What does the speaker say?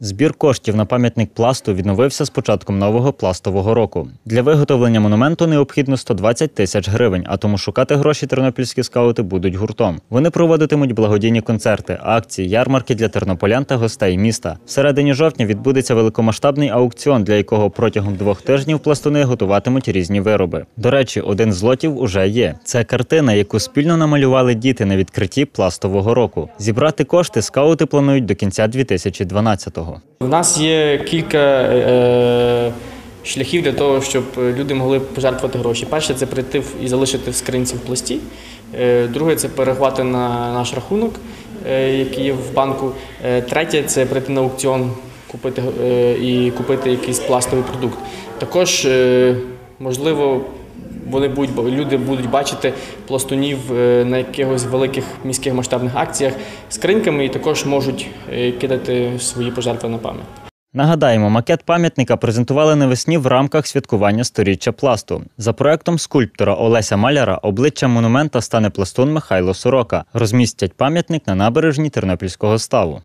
Збір коштів на пам'ятник пласту відновився з початком нового пластового року. Для виготовлення монументу необхідно 120 тисяч гривень, а тому шукати гроші тернопільські скаути будуть гуртом. Вони проводитимуть благодійні концерти, акції, ярмарки для тернополян та гостей міста. В середині жовтня відбудеться великомасштабний аукціон, для якого протягом двох тижнів пластуни готуватимуть різні вироби. До речі, один з лотів уже є. Це картина, яку спільно намалювали діти на відкритті пластового року. Зібрати кошти скаути планують до кінця 2012-го. У нас є кілька е, шляхів для того, щоб люди могли пожертвувати гроші. Перше це прийти і залишити в скринці в пласті. Е, друге це перерахувати на наш рахунок, е, який є в банку. Е, третє це прийти на аукціон купити, е, і купити якийсь пластовий продукт. Також, е, можливо, вони будуть, люди будуть бачити пластунів е, на якихось великих міських масштабних акціях з криньками і також можуть е, кидати свої пожертви на пам'ять. Нагадаємо, макет пам'ятника презентували навесні в рамках святкування сторіччя пласту. За проектом скульптора Олеся Маляра обличчям монумента стане пластун Михайло Сорока. Розмістять пам'ятник на набережні Тернопільського ставу.